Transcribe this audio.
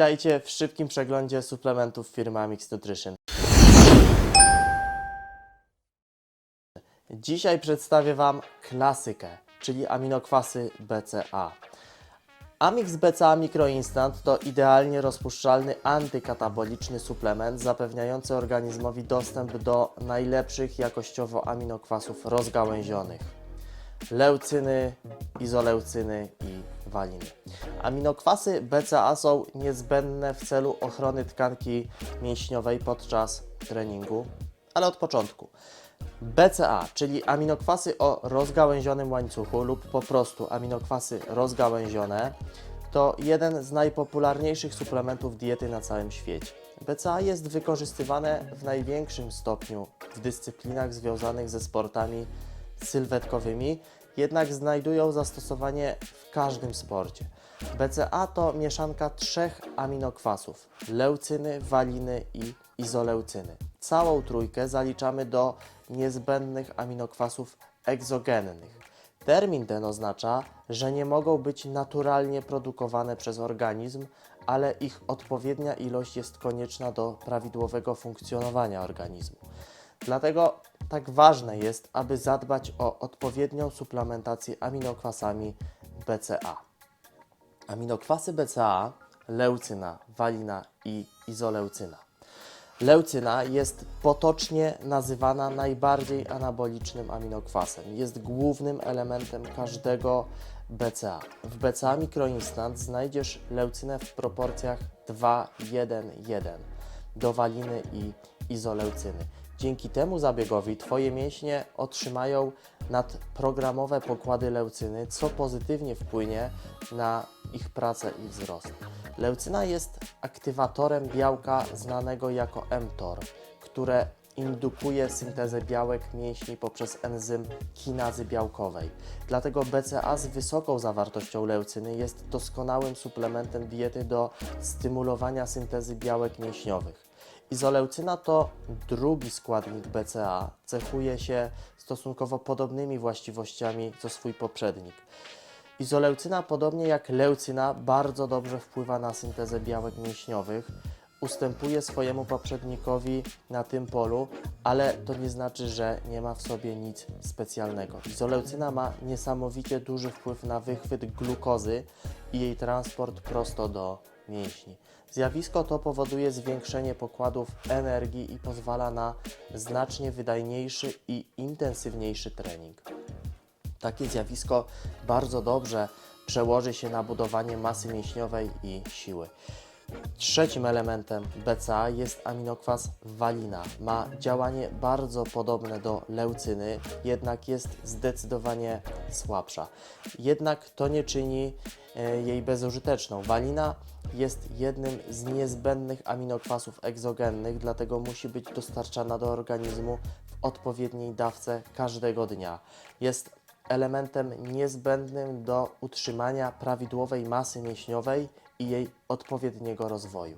Witajcie w szybkim przeglądzie suplementów firmy Amix Nutrition. Dzisiaj przedstawię Wam klasykę, czyli aminokwasy BCA. Amix BCA Microinstant to idealnie rozpuszczalny antykataboliczny suplement zapewniający organizmowi dostęp do najlepszych jakościowo aminokwasów rozgałęzionych leucyny, izoleucyny i waliny. Aminokwasy BCA są niezbędne w celu ochrony tkanki mięśniowej podczas treningu, ale od początku. BCA, czyli aminokwasy o rozgałęzionym łańcuchu lub po prostu aminokwasy rozgałęzione, to jeden z najpopularniejszych suplementów diety na całym świecie. BCA jest wykorzystywane w największym stopniu w dyscyplinach związanych ze sportami sylwetkowymi, jednak znajdują zastosowanie w każdym sporcie. BCA to mieszanka trzech aminokwasów: leucyny, waliny i izoleucyny. Całą trójkę zaliczamy do niezbędnych aminokwasów egzogennych. Termin ten oznacza, że nie mogą być naturalnie produkowane przez organizm, ale ich odpowiednia ilość jest konieczna do prawidłowego funkcjonowania organizmu. Dlatego tak ważne jest, aby zadbać o odpowiednią suplementację aminokwasami BCA. Aminokwasy BCA, leucyna, walina i izoleucyna. Leucyna jest potocznie nazywana najbardziej anabolicznym aminokwasem. Jest głównym elementem każdego BCA. W BCA Microinstant znajdziesz leucynę w proporcjach 2-1-1 do waliny i izoleucyny. Dzięki temu zabiegowi Twoje mięśnie otrzymają nadprogramowe pokłady leucyny, co pozytywnie wpłynie na ich pracę i wzrost. Leucyna jest aktywatorem białka znanego jako mTOR, które indukuje syntezę białek mięśni poprzez enzym kinazy białkowej. Dlatego BCA z wysoką zawartością leucyny jest doskonałym suplementem diety do stymulowania syntezy białek mięśniowych. Izoleucyna to drugi składnik BCA, cechuje się stosunkowo podobnymi właściwościami co swój poprzednik. Izoleucyna, podobnie jak leucyna, bardzo dobrze wpływa na syntezę białek mięśniowych, ustępuje swojemu poprzednikowi na tym polu, ale to nie znaczy, że nie ma w sobie nic specjalnego. Izoleucyna ma niesamowicie duży wpływ na wychwyt glukozy i jej transport prosto do mięśni. Zjawisko to powoduje zwiększenie pokładów energii i pozwala na znacznie wydajniejszy i intensywniejszy trening. Takie zjawisko bardzo dobrze przełoży się na budowanie masy mięśniowej i siły. Trzecim elementem BCA jest aminokwas walina. Ma działanie bardzo podobne do leucyny, jednak jest zdecydowanie słabsza. Jednak to nie czyni e, jej bezużyteczną. Walina jest jednym z niezbędnych aminokwasów egzogennych, dlatego musi być dostarczana do organizmu w odpowiedniej dawce każdego dnia. Jest elementem niezbędnym do utrzymania prawidłowej masy mięśniowej i jej odpowiedniego rozwoju.